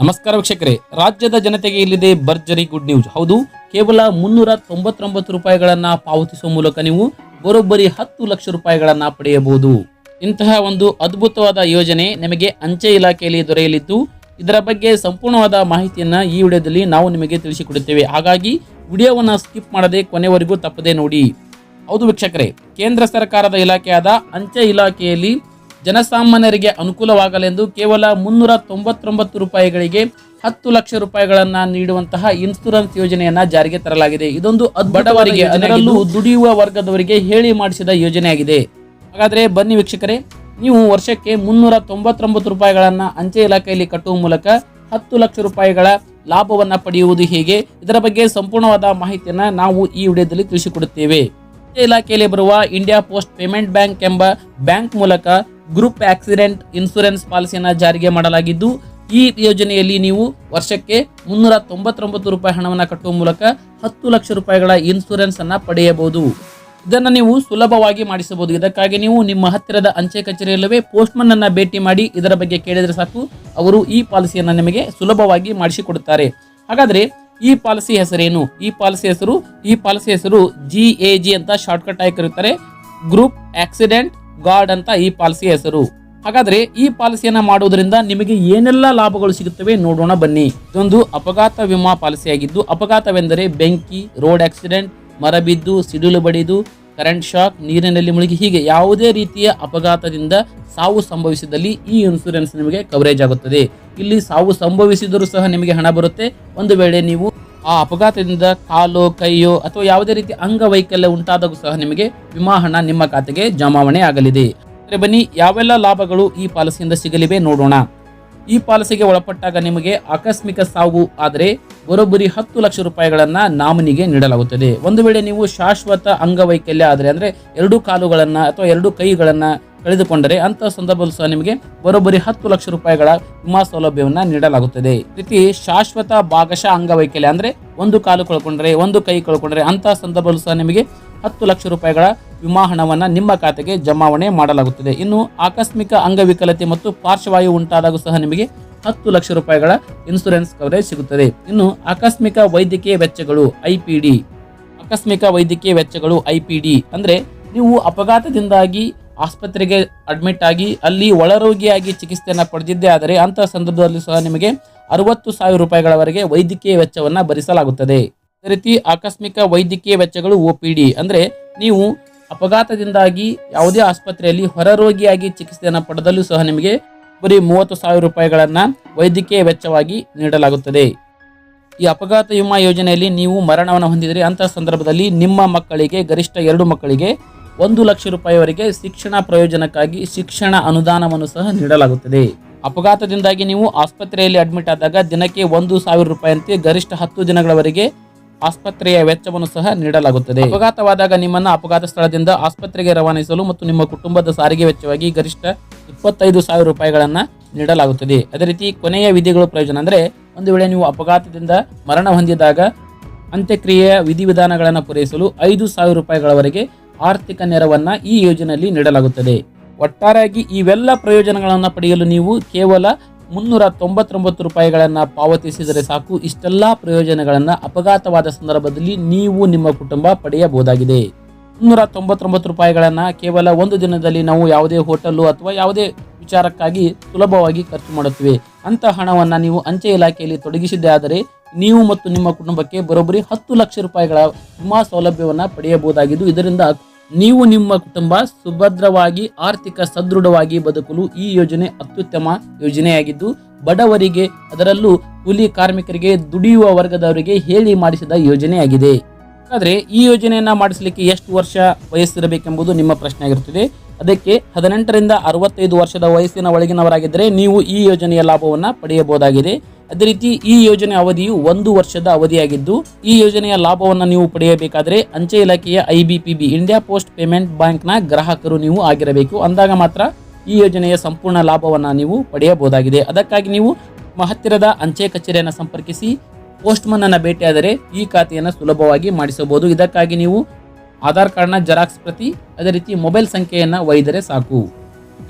ನಮಸ್ಕಾರ ವೀಕ್ಷಕರೇ. ರಾಜ್ಯದ ಜನತೆಗೆ ಇಲ್ಲಿದೆ ಭರ್ಜರಿ ಗುಡ್ ನ್ಯೂಸ್. ಹೌದು, ಕೇವಲ ಮುನ್ನೂರ ತೊಂಬತ್ತೊಂಬತ್ತು ರೂಪಾಯಿಗಳನ್ನ ಪಾವತಿಸುವ ಮೂಲಕ ನೀವು ಬರೋಬ್ಬರಿ ಹತ್ತು ಲಕ್ಷ ರೂಪಾಯಿಗಳನ್ನ ಪಡೆಯಬಹುದು. ಇಂತಹ ಒಂದು ಅದ್ಭುತವಾದ ಯೋಜನೆ ನಿಮಗೆ ಅಂಚೆ ಇಲಾಖೆಯಲ್ಲಿ ದೊರೆಯಲಿದ್ದು, ಇದರ ಬಗ್ಗೆ ಸಂಪೂರ್ಣವಾದ ಮಾಹಿತಿಯನ್ನು ಈ ವಿಡಿಯೋದಲ್ಲಿ ನಾವು ನಿಮಗೆ ತಿಳಿಸಿಕೊಡುತ್ತೇವೆ. ಹಾಗಾಗಿ, ವಿಡಿಯೋವನ್ನ ಸ್ಕಿಪ್ ಮಾಡದೆ ಕೊನೆವರೆಗೂ ತಪ್ಪದೆ ನೋಡಿ. ಹೌದು ವೀಕ್ಷಕರೇ, ಕೇಂದ್ರ ಸರ್ಕಾರದ ಇಲಾಖೆಯಾದ ಅಂಚೆ ಇಲಾಖೆಯಲ್ಲಿ ಜನಸಾಮಾನ್ಯರಿಗೆ ಅನುಕೂಲವಾಗಲೆಂದು ಕೇವಲ ಮುನ್ನೂರ ತೊಂಬತ್ತೊಂಬತ್ತು ರೂಪಾಯಿಗಳಿಗೆ ಹತ್ತು ಲಕ್ಷ ರೂಪಾಯಿಗಳನ್ನು ನೀಡುವಂತಹ ಇನ್ಸೂರೆನ್ಸ್ ಯೋಜನೆಯನ್ನ ಜಾರಿಗೆ ತರಲಾಗಿದೆ. ಇದೊಂದು ಬಡವರಿಗೆ ಅದರಲ್ಲೂ ದುಡಿಯುವ ವರ್ಗದವರಿಗೆ ಹೇಳಿ ಮಾಡಿಸಿದ ಯೋಜನೆಯಾಗಿದೆ. ಹಾಗಾದರೆ ಬನ್ನಿ ವೀಕ್ಷಕರೇ ನೀವು ವರ್ಷಕ್ಕೆ ಮುನ್ನೂರ ತೊಂಬತ್ತೊಂಬತ್ತು ರೂಪಾಯಿಗಳನ್ನು ಅಂಚೆ ಇಲಾಖೆಯಲ್ಲಿ ಕಟ್ಟುವ ಮೂಲಕ ಹತ್ತು ಲಕ್ಷ ರೂಪಾಯಿಗಳ ಲಾಭವನ್ನು ಪಡೆಯುವುದು ಹೇಗೆ? ಇದರ ಬಗ್ಗೆ ಸಂಪೂರ್ಣವಾದ ಮಾಹಿತಿಯನ್ನು ನಾವು ಈ ವಿಡಿಯೋದಲ್ಲಿ ತಿಳಿಸಿಕೊಡುತ್ತೇವೆ. ಅಂಚೆ ಇಲಾಖೆಯಲ್ಲಿ ಬರುವ ಇಂಡಿಯಾ ಪೋಸ್ಟ್ ಪೇಮೆಂಟ್ ಬ್ಯಾಂಕ್ ಎಂಬ ಬ್ಯಾಂಕ್ ಮೂಲಕ ಗ್ರೂಪ್ ಆಕ್ಸಿಡೆಂಟ್ ಇನ್ಸೂರೆನ್ಸ್ ಪಾಲಿಸಿಯನ್ನು ಜಾರಿಗೆ ಮಾಡಲಾಗಿದ್ದು, ಈ ಯೋಜನೆಯಲ್ಲಿ ನೀವು ವರ್ಷಕ್ಕೆ ಮುನ್ನೂರ ತೊಂಬತ್ತೊಂಬತ್ತು ರೂಪಾಯಿ ಹಣವನ್ನು ಕಟ್ಟುವ ಮೂಲಕ ಹತ್ತು ಲಕ್ಷ ರೂಪಾಯಿಗಳ ಇನ್ಸೂರೆನ್ಸ್ ಅನ್ನು ಪಡೆಯಬಹುದು. ಇದನ್ನು ನೀವು ಸುಲಭವಾಗಿ ಮಾಡಿಸಬಹುದು. ಇದಕ್ಕಾಗಿ ನೀವು ನಿಮ್ಮ ಹತ್ತಿರದ ಅಂಚೆ ಕಚೇರಿಯಲ್ಲವೇ ಪೋಸ್ಟ್ಮನ್ ಅನ್ನು ಭೇಟಿ ಮಾಡಿ ಇದರ ಬಗ್ಗೆ ಕೇಳಿದರೆ ಸಾಕು. ಅವರು ಈ ಪಾಲಿಸಿಯನ್ನು ನಿಮಗೆ ಸುಲಭವಾಗಿ ಮಾಡಿಸಿಕೊಡುತ್ತಾರೆ. ಹಾಗಾದ್ರೆ ಈ ಪಾಲಿಸಿ ಹೆಸರೇನು? ಈ ಪಾಲಿಸಿ ಹೆಸರು, ಈ ಪಾಲಿಸಿ ಹೆಸರು ಜಿ ಎ ಜಿ ಅಂತ ಶಾರ್ಟ್ಕಟ್ ಆಗಿ ಕರೀತಾರೆ. ಗ್ರೂಪ್ ಆಕ್ಸಿಡೆಂಟ್ ಗಾರ್ಡ್ ಅಂತ ಈ ಪಾಲಿಸಿ ಹೆಸರು. ಹಾಗಾದ್ರೆ ಈ ಪಾಲಿಸಿಯನ್ನ ಮಾಡುವುದರಿಂದ ನಿಮಗೆ ಏನೆಲ್ಲ ಲಾಭಗಳು ಸಿಗುತ್ತವೆ ನೋಡೋಣ ಬನ್ನಿ. ಇದೊಂದು ಅಪಘಾತ ವಿಮಾ ಪಾಲಿಸಿಯಾಗಿದ್ದು, ಅಪಘಾತವೆಂದರೆ ಬೆಂಕಿ, ರೋಡ್ ಆಕ್ಸಿಡೆಂಟ್, ಮರ ಬಿದ್ದು, ಸಿಡಿಲು ಬಡಿದು, ಕರೆಂಟ್ ಶಾಕ್, ನೀರಿನಲ್ಲಿ ಮುಳುಗಿ, ಹೀಗೆ ಯಾವುದೇ ರೀತಿಯ ಅಪಘಾತದಿಂದ ಸಾವು ಸಂಭವಿಸಿದಲ್ಲಿ ಈ ಇನ್ಸೂರೆನ್ಸ್ ನಿಮಗೆ ಕವರೇಜ್ ಆಗುತ್ತದೆ. ಇಲ್ಲಿ ಸಾವು ಸಂಭವಿಸಿದರೂ ಸಹ ನಿಮಗೆ ಹಣ ಬರುತ್ತೆ. ಒಂದು ವೇಳೆ ನೀವು ಆ ಅಪಘಾತದಿಂದ ಕಾಲು, ಕೈಯೋ ಅಥವಾ ಯಾವುದೇ ರೀತಿ ಅಂಗವೈಕಲ್ಯ ಉಂಟಾದಾಗೂ ಸಹ ನಿಮಗೆ ವಿಮಾ ಹಣ ನಿಮ್ಮ ಖಾತೆಗೆ ಜಮಾವಣೆ ಆಗಲಿದೆ. ಅಂದರೆ ಬನ್ನಿ, ಯಾವೆಲ್ಲ ಲಾಭಗಳು ಈ ಪಾಲಿಸಿಯಿಂದ ಸಿಗಲಿವೆ ನೋಡೋಣ. ಈ ಪಾಲಿಸಿಗೆ ಒಳಪಟ್ಟಾಗ ನಿಮಗೆ ಆಕಸ್ಮಿಕ ಸಾವು ಆದರೆ ಬರೋಬ್ಬರಿ ಹತ್ತು ಲಕ್ಷ ರೂಪಾಯಿಗಳನ್ನು ನಾಮಿನಿಗೆ ನೀಡಲಾಗುತ್ತದೆ. ಒಂದು ವೇಳೆ ನೀವು ಶಾಶ್ವತ ಅಂಗವೈಕಲ್ಯ ಆದರೆ ಅಂದರೆ ಎರಡು ಕಾಲುಗಳನ್ನು ಅಥವಾ ಎರಡು ಕೈಗಳನ್ನ ಕಳೆದುಕೊಂಡರೆ ಅಂತ ಸಂದರ್ಭದಲ್ಲೂ ಸಹ ನಿಮಗೆ ಬರೋಬ್ಬರಿ ಹತ್ತು ಲಕ್ಷ ರೂಪಾಯಿಗಳ ವಿಮಾ ಸೌಲಭ್ಯವನ್ನ ನೀಡಲಾಗುತ್ತದೆ. ಪ್ರತಿ ರೀತಿ ಶಾಶ್ವತ ಭಾಗಶಃ ಅಂಗವೈಕಲ್ಯ ಅಂದ್ರೆ ಒಂದು ಕಾಲು ಕಳ್ಕೊಂಡ್ರೆ, ಒಂದು ಕೈ ಕಳ್ಕೊಂಡ್ರೆ ಅಂತ ಸಂದರ್ಭದಲ್ಲೂ ಸಹ ನಿಮಗೆ ಹತ್ತು ಲಕ್ಷ ರೂಪಾಯಿಗಳ ವಿಮಾ ಹಣವನ್ನು ನಿಮ್ಮ ಖಾತೆಗೆ ಜಮಾವಣೆ ಮಾಡಲಾಗುತ್ತದೆ. ಇನ್ನು ಆಕಸ್ಮಿಕ ಅಂಗವಿಕಲತೆ ಮತ್ತು ಪಾರ್ಶ್ವವಾಯು ಉಂಟಾದಾಗೂ ಸಹ ನಿಮಗೆ ಹತ್ತು ಲಕ್ಷ ರೂಪಾಯಿಗಳ ಇನ್ಸೂರೆನ್ಸ್ ಕವರೇಜ್ ಸಿಗುತ್ತದೆ. ಇನ್ನು ಆಕಸ್ಮಿಕ ವೈದ್ಯಕೀಯ ವೆಚ್ಚಗಳು ಐ ಪಿ ಡಿ ಆಕಸ್ಮಿಕ ವೈದ್ಯಕೀಯ ವೆಚ್ಚಗಳು ಐ ಪಿ ಡಿ ಅಂದ್ರೆ ನೀವು ಅಪಘಾತದಿಂದಾಗಿ ಆಸ್ಪತ್ರೆಗೆ ಅಡ್ಮಿಟ್ ಆಗಿ ಅಲ್ಲಿ ಒಳರೋಗಿಯಾಗಿ ಚಿಕಿತ್ಸೆಯನ್ನು ಪಡೆದಿದ್ದೇ. ಆದರೆ ಅಂತಹ ಸಂದರ್ಭದಲ್ಲಿ ಸಹ ನಿಮಗೆ ಅರವತ್ತು ಸಾವಿರ ರೂಪಾಯಿಗಳವರೆಗೆ ವೈದ್ಯಕೀಯ ವೆಚ್ಚವನ್ನು ಭರಿಸಲಾಗುತ್ತದೆ. ಅದೇ ರೀತಿ ಆಕಸ್ಮಿಕ ವೈದ್ಯಕೀಯ ವೆಚ್ಚಗಳು ಒ ಪಿ ಡಿ. ಅಂದರೆ ನೀವು ಅಪಘಾತದಿಂದಾಗಿ ಯಾವುದೇ ಆಸ್ಪತ್ರೆಯಲ್ಲಿ ಹೊರರೋಗಿಯಾಗಿ ಚಿಕಿತ್ಸೆಯನ್ನು ಪಡೆದಲ್ಲೂ ಸಹ ನಿಮಗೆ ಬರೀ ಮೂವತ್ತು ಸಾವಿರ ರೂಪಾಯಿಗಳನ್ನು ವೈದ್ಯಕೀಯ ವೆಚ್ಚವಾಗಿ ನೀಡಲಾಗುತ್ತದೆ. ಈ ಅಪಘಾತ ವಿಮಾ ಯೋಜನೆಯಲ್ಲಿ ನೀವು ಮರಣವನ್ನು ಹೊಂದಿದರೆ ಅಂತಹ ಸಂದರ್ಭದಲ್ಲಿ ನಿಮ್ಮ ಮಕ್ಕಳಿಗೆ, ಗರಿಷ್ಠ ಎರಡು ಮಕ್ಕಳಿಗೆ ಒಂದು ಲಕ್ಷ ರೂಪಾಯಿವರೆಗೆ ಶಿಕ್ಷಣ ಪ್ರಯೋಜನಕ್ಕಾಗಿ ಶಿಕ್ಷಣ ಅನುದಾನವನ್ನು ಸಹ ನೀಡಲಾಗುತ್ತದೆ. ಅಪಘಾತದಿಂದಾಗಿ ನೀವು ಆಸ್ಪತ್ರೆಯಲ್ಲಿ ಅಡ್ಮಿಟ್ ಆದಾಗ ದಿನಕ್ಕೆ ಒಂದು ಸಾವಿರ ರೂಪಾಯಿಯಂತೆ ಗರಿಷ್ಠ ಹತ್ತು ದಿನಗಳವರೆಗೆ ಆಸ್ಪತ್ರೆಯ ವೆಚ್ಚವನ್ನು ಸಹ ನೀಡಲಾಗುತ್ತದೆ. ಅಪಘಾತವಾದಾಗ ನಿಮ್ಮನ್ನು ಅಪಘಾತ ಸ್ಥಳದಿಂದ ಆಸ್ಪತ್ರೆಗೆ ರವಾನಿಸಲು ಮತ್ತು ನಿಮ್ಮ ಕುಟುಂಬದ ಸಾರಿಗೆ ವೆಚ್ಚವಾಗಿ ಗರಿಷ್ಠ ಇಪ್ಪತ್ತೈದು ಸಾವಿರ ರೂಪಾಯಿಗಳನ್ನು ನೀಡಲಾಗುತ್ತದೆ. ಅದೇ ರೀತಿ ಕೊನೆಯ ವಿಧಿಗಳು ಪ್ರಯೋಜನ ಅಂದರೆ ಒಂದು ವೇಳೆ ನೀವು ಅಪಘಾತದಿಂದ ಮರಣ ಹೊಂದಿದಾಗ ಅಂತ್ಯಕ್ರಿಯೆಯ ವಿಧಿವಿಧಾನಗಳನ್ನು ಪೂರೈಸಲು ಐದು ಸಾವಿರ ರೂಪಾಯಿಗಳವರೆಗೆ ಆರ್ಥಿಕ ನೆರವನ್ನು ಈ ಯೋಜನೆಯಲ್ಲಿ ನೀಡಲಾಗುತ್ತದೆ. ಒಟ್ಟಾರೆಯಾಗಿ ಇವೆಲ್ಲ ಪ್ರಯೋಜನಗಳನ್ನು ಪಡೆಯಲು ನೀವು ಕೇವಲ ಮುನ್ನೂರ ತೊಂಬತ್ತೊಂಬತ್ತು ರೂಪಾಯಿಗಳನ್ನು ಪಾವತಿಸಿದರೆ ಸಾಕು. ಇಷ್ಟೆಲ್ಲ ಪ್ರಯೋಜನಗಳನ್ನು ಅಪಘಾತವಾದ ಸಂದರ್ಭದಲ್ಲಿ ನೀವು ನಿಮ್ಮ ಕುಟುಂಬ ಪಡೆಯಬಹುದಾಗಿದೆ. ಮುನ್ನೂರ ತೊಂಬತ್ತೊಂಬತ್ತು ರೂಪಾಯಿಗಳನ್ನು ಕೇವಲ ಒಂದು ದಿನದಲ್ಲಿ ನಾವು ಯಾವುದೇ ಹೋಟೆಲ್ಲು ಅಥವಾ ಯಾವುದೇ ವಿಚಾರಕ್ಕಾಗಿ ಸುಲಭವಾಗಿ ಖರ್ಚು ಮಾಡುತ್ತೇವೆ. ಅಂಥ ಹಣವನ್ನು ನೀವು ಅಂಚೆ ಇಲಾಖೆಯಲ್ಲಿ ತೊಡಗಿಸಿದ್ದೇ ಆದರೆ ನೀವು ಮತ್ತು ನಿಮ್ಮ ಕುಟುಂಬಕ್ಕೆ ಬರೋಬ್ಬರಿ ಹತ್ತು ಲಕ್ಷ ರೂಪಾಯಿಗಳ ವಿಮಾ ಸೌಲಭ್ಯವನ್ನು ಪಡೆಯಬಹುದಾಗಿದ್ದು, ಇದರಿಂದ ನೀವು ನಿಮ್ಮ ಕುಟುಂಬ ಸುಭದ್ರವಾಗಿ, ಆರ್ಥಿಕ ಸದೃಢವಾಗಿ ಬದುಕಲು ಈ ಯೋಜನೆ ಅತ್ಯುತ್ತಮ ಯೋಜನೆಯಾಗಿದ್ದು, ಬಡವರಿಗೆ ಅದರಲ್ಲೂ ಕೂಲಿ ಕಾರ್ಮಿಕರಿಗೆ ದುಡಿಯುವ ವರ್ಗದವರಿಗೆ ಹೇಳಿ ಮಾಡಿಸಿದ ಯೋಜನೆಯಾಗಿದೆ. ಹಾಗಾದ್ರೆ ಈ ಯೋಜನೆಯನ್ನು ಮಾಡಿಸಲಿಕ್ಕೆ ಎಷ್ಟು ವರ್ಷ ವಯಸ್ಸಿರಬೇಕೆಂಬುದು ನಿಮ್ಮ ಪ್ರಶ್ನೆ ಆಗಿರುತ್ತದೆ. ಅದಕ್ಕೆ ಹದಿನೆಂಟರಿಂದ ಅರವತ್ತೈದು ವರ್ಷದ ವಯಸ್ಸಿನ ಒಳಗಿನವರಾಗಿದ್ದರೆ ನೀವು ಈ ಯೋಜನೆಯ ಲಾಭವನ್ನು ಪಡೆಯಬಹುದಾಗಿದೆ. ಅದೇ ರೀತಿ ಈ ಯೋಜನೆ ಅವಧಿಯು ಒಂದು ವರ್ಷದ ಅವಧಿಯಾಗಿದ್ದು, ಈ ಯೋಜನೆಯ ಲಾಭವನ್ನು ನೀವು ಪಡೆಯಬೇಕಾದರೆ ಅಂಚೆ ಇಲಾಖೆಯ I B P B, India post payment ಬ್ಯಾಂಕ್ನ ಗ್ರಾಹಕರು ನೀವು ಆಗಿರಬೇಕು. ಅಂದಾಗ ಮಾತ್ರ ಈ ಯೋಜನೆಯ ಸಂಪೂರ್ಣ ಲಾಭವನ್ನು ನೀವು ಪಡೆಯಬಹುದಾಗಿದೆ. ಅದಕ್ಕಾಗಿ ನೀವು ಮಹತ್ತಿರದ ಹತ್ತಿರದ ಅಂಚೆ ಕಚೇರಿಯನ್ನು ಸಂಪರ್ಕಿಸಿ ಪೋಸ್ಟ್ಮನ್ ಅನ್ನ ಭೇಟಿಯಾದರೆ ಈ ಖಾತೆಯನ್ನು ಸುಲಭವಾಗಿ ಮಾಡಿಸಬಹುದು. ಇದಕ್ಕಾಗಿ ನೀವು ಆಧಾರ್ ಕಾರ್ಡ್ನ ಜೆರಾಕ್ಸ್ ಪ್ರತಿ ಅದೇ ರೀತಿ ಮೊಬೈಲ್ ಸಂಖ್ಯೆಯನ್ನು ಒಯ್ದರೆ ಸಾಕು.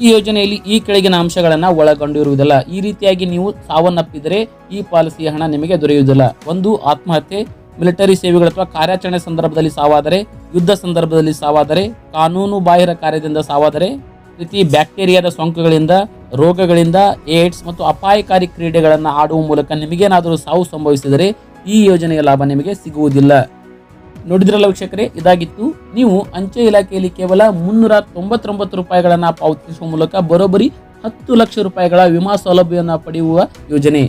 ಈ ಯೋಜನೆಯಲ್ಲಿ ಈ ಕೆಳಗಿನ ಅಂಶಗಳನ್ನು ಒಳಗೊಂಡಿರುವುದಿಲ್ಲ. ಈ ರೀತಿಯಾಗಿ ನೀವು ಸಾವನ್ನಪ್ಪಿದರೆ ಈ ಪಾಲಿಸಿಯ ಹಣ ನಿಮಗೆ ದೊರೆಯುವುದಿಲ್ಲ. ಒಂದು, ಆತ್ಮಹತ್ಯೆ, ಮಿಲಿಟರಿ ಸೇವೆಗಳು ಅಥವಾ ಕಾರ್ಯಾಚರಣೆ ಸಂದರ್ಭದಲ್ಲಿ ಸಾವಾದರೆ, ಯುದ್ಧ ಸಂದರ್ಭದಲ್ಲಿ ಸಾವಾದರೆ, ಕಾನೂನು ಬಾಹಿರ ಕಾರ್ಯದಿಂದ ಸಾವಾದರೆ ರೀತಿ ಬ್ಯಾಕ್ಟೀರಿಯಾದ ಸೋಂಕುಗಳಿಂದ ರೋಗಗಳಿಂದ ಏಡ್ಸ್ ಮತ್ತು ಅಪಾಯಕಾರಿ ಕ್ರೀಡೆಗಳನ್ನು ಆಡುವ ಮೂಲಕ ನಿಮಗೇನಾದರೂ ಸಾವು ಸಂಭವಿಸಿದರೆ ಈ ಯೋಜನೆಯ ಲಾಭ ನಿಮಗೆ ಸಿಗುವುದಿಲ್ಲ. ನೋಡಿದ್ರಲ್ಲ ವೀಕ್ಷಕರೇ, ಇದಾಗಿತ್ತು. ನೀವು ಅಂಚೆ ಇಲಾಖೆಯಲ್ಲಿ ಕೇವಲ ಮುನ್ನೂರ ತೊಂಬತ್ತೊಂಬತ್ತು ರೂಪಾಯಿಗಳನ್ನು ಪಾವತಿಸುವ ಮೂಲಕ ಬರೋಬ್ಬರಿ ಹತ್ತು ಲಕ್ಷ ರೂಪಾಯಿಗಳ ವಿಮಾ ಸೌಲಭ್ಯವನ್ನು ಪಡೆಯುವ ಯೋಜನೆ.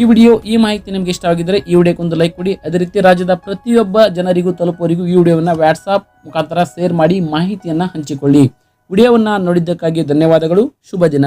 ಈ ವಿಡಿಯೋ ಈ ಮಾಹಿತಿ ನಿಮಗೆ ಇಷ್ಟವಾಗಿದ್ದರೆ ಈ ವಿಡಿಯೋಕ್ಕೊಂದು ಲೈಕ್ ಕೊಡಿ. ಅದೇ ರೀತಿ ರಾಜ್ಯದ ಪ್ರತಿಯೊಬ್ಬ ಜನರಿಗೂ ತಲುಪುವವರಿಗೂ ಈ ವಿಡಿಯೋವನ್ನು ವಾಟ್ಸಾಪ್ ಮುಖಾಂತರ ಶೇರ್ ಮಾಡಿ ಮಾಹಿತಿಯನ್ನು ಹಂಚಿಕೊಳ್ಳಿ. ವಿಡಿಯೋವನ್ನು ನೋಡಿದ್ದಕ್ಕಾಗಿ ಧನ್ಯವಾದಗಳು. ಶುಭ ದಿನ.